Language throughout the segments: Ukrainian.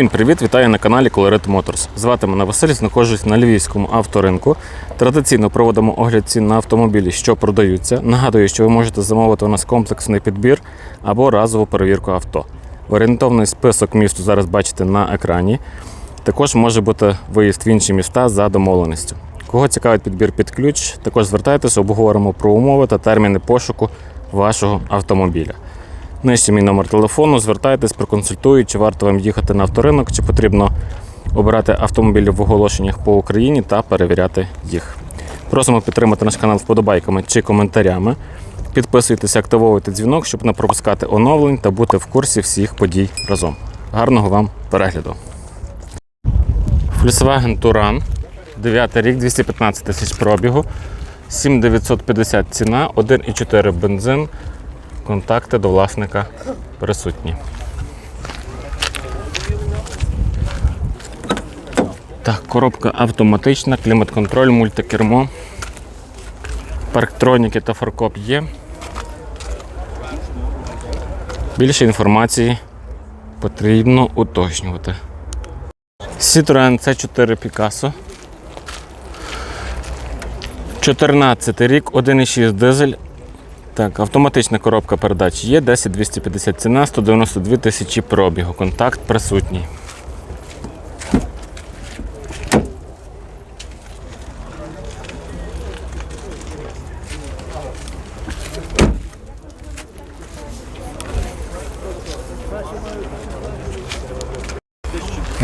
Всім привіт! Вітаю на каналі Colored Motors. Звати мене Василь, знаходжусь на львівському авторинку. Традиційно проводимо огляд цін на автомобілі, що продаються. Нагадую, що ви можете замовити у нас комплексний підбір або разову перевірку авто. Орієнтовний список місту зараз бачите на екрані. Також може бути виїзд в інші міста за домовленістю. Кого цікавить підбір під ключ, також звертайтеся, обговоримо про умови та терміни пошуку вашого автомобіля. Нижче мій номер телефону, звертайтесь, проконсультують, чи варто вам їхати на авторинок, чи потрібно обирати автомобілі в оголошеннях по Україні та перевіряти їх. Просимо підтримати наш канал вподобайками чи коментарями. Підписуйтесь, активовуйте дзвінок, щоб не пропускати оновлень та бути в курсі всіх подій разом. Гарного вам перегляду! Volkswagen Touran, 9 рік, 215 тисяч пробігу, 7950 ціна, 1,4 бензин. Контакти до власника присутні. Так, коробка автоматична, клімат-контроль, мультикермо. Парктроніки та фаркоп є. Більше інформації потрібно уточнювати. Citroen C4 Picasso. 14 рік, 1,6 дизель. Так, автоматична коробка передач є, 10250 ціна, 192 тисячі пробігу. Контакт присутній.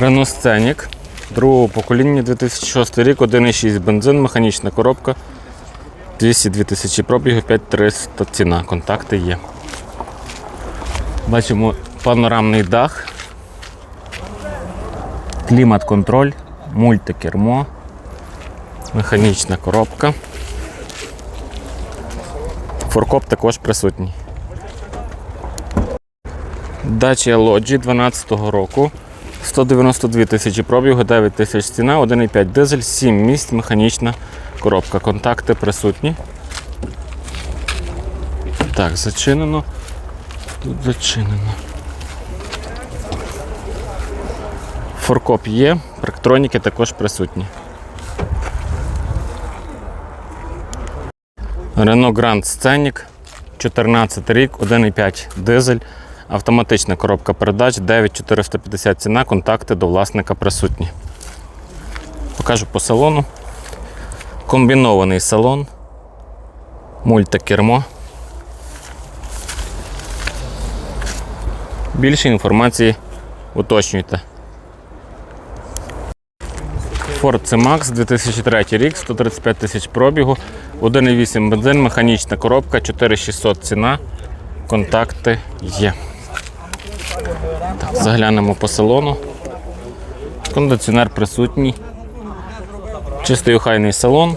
Renault Scenic. Другого покоління 2006 рік, 1,6 бензин, механічна коробка. 202 тисячі пробігу, 5300 ціна. Контакти є. Бачимо панорамний дах, клімат-контроль, мультикермо, механічна коробка. Форкоп також присутній. Dacia Logi 12 року. 192 тисячі пробігу, 9 тисяч ціна, 1,5 дизель, 7 місць, механічна коробка. Контакти присутні. Так, зачинено. Тут зачинено. Форкоп є, парктроніки також присутні. Renault Grand Scenic, 14 рік, 1,5 дизель. Автоматична коробка передач 9450 ціна, контакти до власника присутні. Покажу по салону. Комбінований салон, мультикермо. Більше інформації уточнюйте. Ford C-Max 2003 рік, 135 тисяч пробігу, 1,8 бензин, механічна коробка, 4600 ціна, контакти є. Так, заглянемо по салону. Кондиціонер присутній. Чистий охайний салон.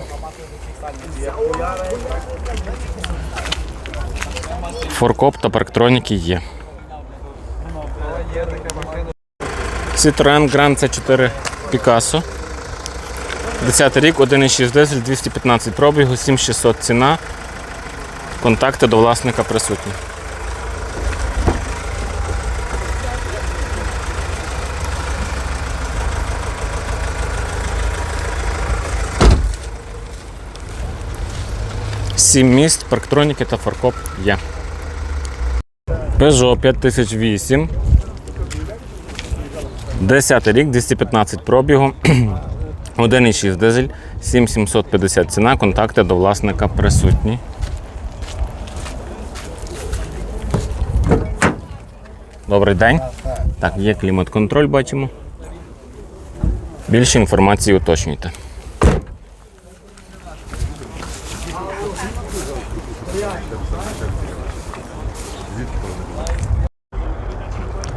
Форкоп та парктроніки є. Citroen Grand C4 Picasso. 10 рік, 1,6 дизель, 215 пробігу, 7600 ціна. Контакти до власника присутні. Сім місць, парктроніки та фаркоп є. Peugeot 5008. 10 рік, 215 пробігу, 1,6 дизель, 7750 ціна, контакти до власника присутні. Добрий день. Так, є клімат-контроль, бачимо. Більше інформації уточнюйте.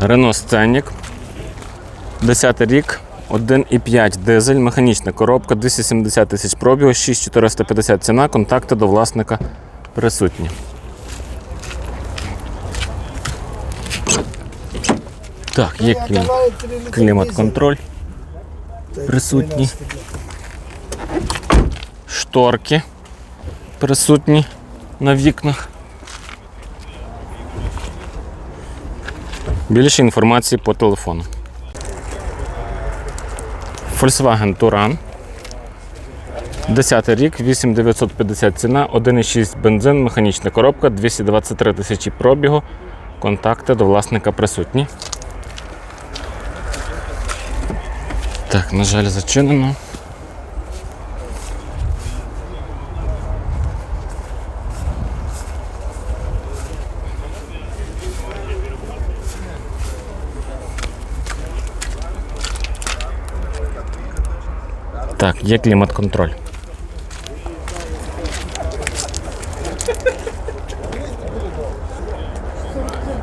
Renault Scenic. 10 рік, 1,5 дизель, механічна коробка, 270 тисяч пробігу, 6450 ціна, контакти до власника присутні. Так, є клім... клімат-контроль присутній. Шторки присутні на вікнах. Більше інформації по телефону. Volkswagen Touran. 10 рік, 8950 ціна, 1,6 бензин, механічна коробка, 223 тисячі пробігу. Контакти до власника присутні. Так, на жаль, зачинено. Так, є клімат-контроль.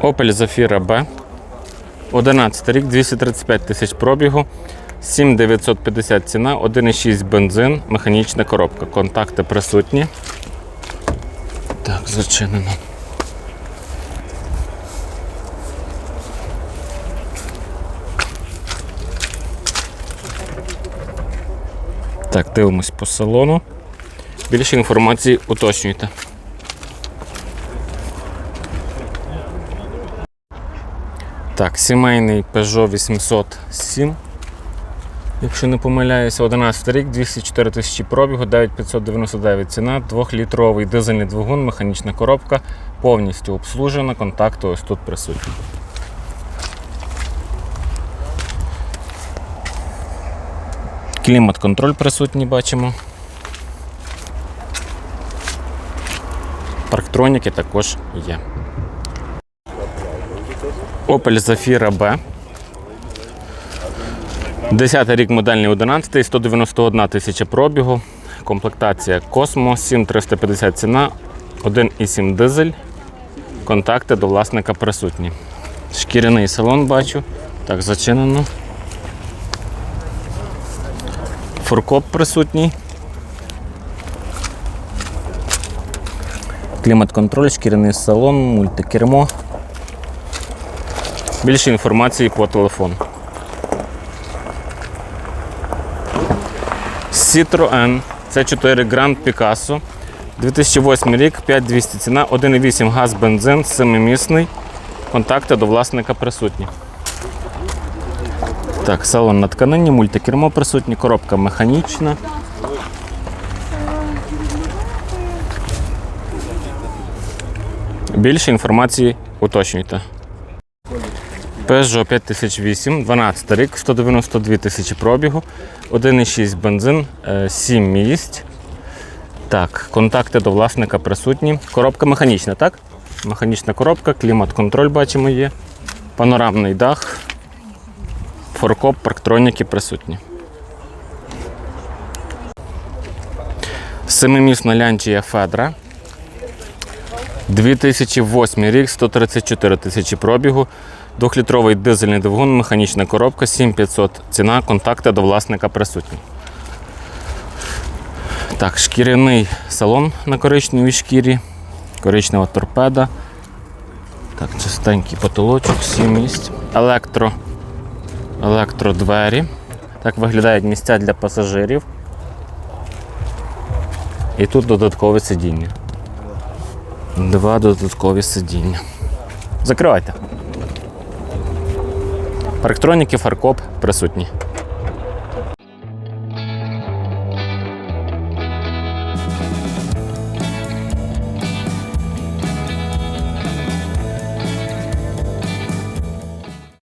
Opel Zafira B. 11 рік, 235 тисяч пробігу, 7950 ціна, 1,6 бензин, механічна коробка. Контакти присутні. Так, зачинено. Так, дивимось по салону. Більше інформації уточнюйте. Так, сімейний Peugeot 807. Якщо не помиляюся, 11 рік, 204 тисячі пробігу, 9599 ціна, 2-літровий дизельний двигун, механічна коробка, повністю обслужена, контакти ось тут присутні. Клімат-контроль присутній бачимо. Парктроніки також є. Opel Zafira B. 10 рік модельний 11, 191 тисяча пробігу. Комплектація Cosmo, 7350 ціна, 1,7 дизель. Контакти до власника присутні. Шкіряний салон бачу. Так, зачинено. Фуркоп присутній. Клімат-контроль, шкіряний салон, мультикермо. Більше інформації по телефону. Citroen C4 Grand Picasso. 2008 рік, 5200 ціна, 1,8 газ бензин, 7-місний. Контакти до власника присутні. Так, салон на тканині, мультикермо присутні, коробка механічна. Більше інформації уточнюйте. Peugeot 5008, 12 рік, 192 тисячі пробігу, 1,6 бензин, 7 місць. Так, контакти до власника присутні. Коробка механічна, так? Механічна коробка, клімат-контроль бачимо є. Панорамний дах, форкоп, парктроніки присутні. Семимісна лянчія Федра. 2008 рік, 134 тисячі пробігу. Двохлітровий дизельний двигун, механічна коробка, 7500 ціна, контакти до власника присутні. Так, шкіряний салон на коричневій шкірі, коричнева торпеда. Так, чистенький потолочок, 7 місць. Електро, електродвері. Так виглядають місця для пасажирів. І тут додаткове сидіння. Два додаткові сидіння. Закривайте. Парктроніки, фаркоп присутні.